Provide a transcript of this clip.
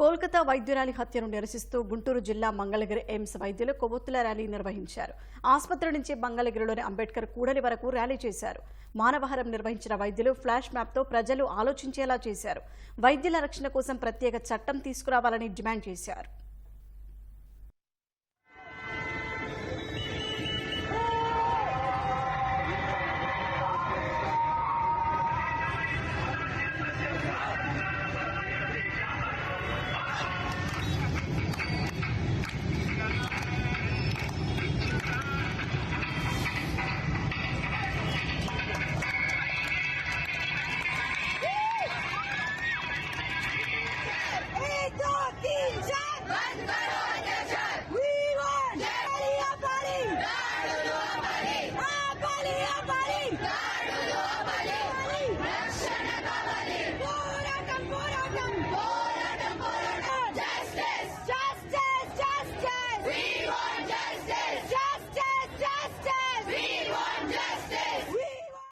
కోల్కతా వైద్యురాలి హత్యను నిరసిస్తూ గుంటూరు జిల్లా మంగళగిరి ఎయిమ్స్ వైద్యులు కొవ్వొత్తుల ర్యాలీ నిర్వహించారు. ఆసుపత్రి నుంచి మంగళగిరిలోని అంబేద్కర్ కూడలి వరకు ర్యాలీ చేశారు. మానవహారం నిర్వహించిన వైద్యులు ఫ్లాష్ మ్యాప్తో ప్రజలు ఆలోచించేలా చేశారు. వైద్యుల రక్షణ కోసం ప్రత్యేక చట్టం తీసుకురావాలని డిమాండ్ చేశారు.